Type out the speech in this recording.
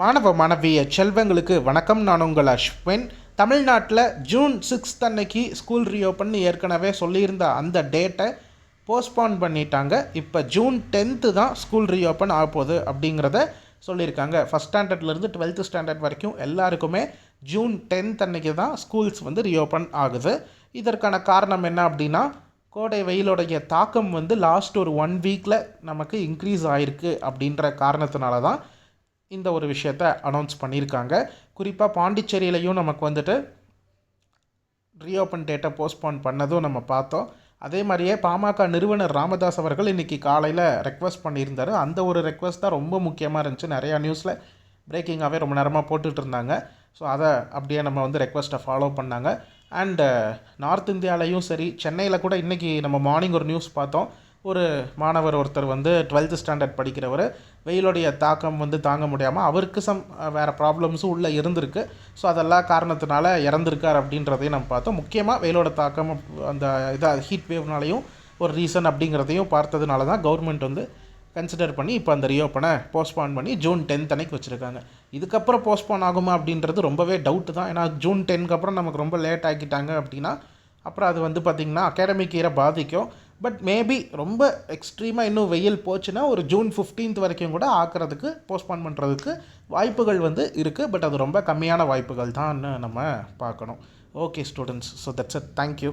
மாணவ மாணவிய செல்வங்களுக்கு வணக்கம். நான் உங்கள் அஸ்வின். தமிழ்நாட்டில் ஜூன் சிக்ஸ்த் அன்னைக்கு ஸ்கூல் ரீஓப்பன் ஏற்கனவே சொல்லியிருந்த அந்த டேட்டை போஸ்ட்போன் பண்ணிட்டாங்க. இப்போ ஜூன் டென்த்து தான் ஸ்கூல் ரீஓப்பன் ஆக போகுது அப்படிங்கிறத சொல்லியிருக்காங்க. ஃபஸ்ட் ஸ்டாண்டர்ட்லேருந்து டுவெல்த்து ஸ்டாண்டர்ட் வரைக்கும் எல்லாருக்குமே ஜூன் டென்த் அன்னைக்கு தான் ஸ்கூல்ஸ் வந்து ரீஓப்பன் ஆகுது. இதற்கான காரணம் என்ன அப்படின்னா கோடை வெயிலோடைய தாக்கம் வந்து லாஸ்ட் ஒரு ஒன் வீக்கில் நமக்கு இன்க்ரீஸ் ஆகிருக்கு அப்படின்ற காரணத்தினால தான் இந்த ஒரு விஷயத்த அனௌன்ஸ் பண்ணியிருக்காங்க. குறிப்பாக பாண்டிச்சேரியிலையும் நமக்கு வந்துட்டு ரீஓப்பன் டேட்டை போஸ்ட்போன் பண்ணதும் நம்ம பார்த்தோம். அதே மாதிரியே பாமக நிறுவனர் ராமதாஸ் அவர்கள் இன்றைக்கி காலையில் ரெக்வஸ்ட் பண்ணியிருந்தார். அந்த ஒரு ரெக்வஸ்ட் தான் ரொம்ப முக்கியமாக இருந்துச்சு. நிறையா நியூஸில் பிரேக்கிங்காகவே ரொம்ப நேரமாக போட்டுட்டு இருந்தாங்க. ஸோ அதை அப்படியே நம்ம வந்து ரெக்வஸ்ட்டை ஃபாலோ பண்ணாங்க. அண்டு நார்த் uh, இந்தியாலையும் சரி சென்னையில் கூட இன்றைக்கி நம்ம மார்னிங் ஒரு நியூஸ் பார்த்தோம். ஒரு மாணவர் ஒருத்தர் வந்து டுவெல்த்து ஸ்டாண்டர்ட் படிக்கிறவர் வெயிலுடைய தாக்கம் வந்து தாங்க முடியாமல் அவருக்கு சம் வேறு ப்ராப்ளம்ஸும் உள்ளே இருந்திருக்கு. ஸோ அதெல்லாம் காரணத்தினால இறந்துருக்கார் அப்படின்றதையும் நம்ம பார்த்தோம். முக்கியமாக வெயிலோட தாக்கம் அந்த இதாக ஹீட் வேவ்னாலையும் ஒரு ரீசன் அப்படிங்கிறதையும் பார்த்ததுனால தான் கவர்மெண்ட் வந்து கன்சிடர் பண்ணி இப்போ அந்த ரியோப்பனை போஸ்ட்பான் பண்ணி ஜூன் டென்த் அன்னைக்கு வச்சுருக்காங்க. இதுக்கப்புறம் போஸ்ட்பான் ஆகுமா அப்படின்றது ரொம்பவே டவுட்டு தான். ஏன்னா ஜூன் டென்க்கு அப்புறம் நமக்கு ரொம்ப லேட் ஆக்கிட்டாங்க அப்படின்னா அப்புறம் அது வந்து பார்த்திங்கன்னா அகாடமிக் இயரை பாதிக்கும். பட் மேபி ரொம்ப எக்ஸ்ட்ரீமாக இன்னும் வெயில் போச்சுன்னா ஒரு ஜூன் ஃபிஃப்டீன்த் வரைக்கும் கூட ஆக்கிறதுக்கு போஸ்ட்போன் பண்ணுறதுக்கு வாய்ப்புகள் வந்து இருக்குது பட் அது ரொம்ப கம்மியான வாய்ப்புகள் தான்னு நம்ம பார்க்கணும். Okay students so that's it thank you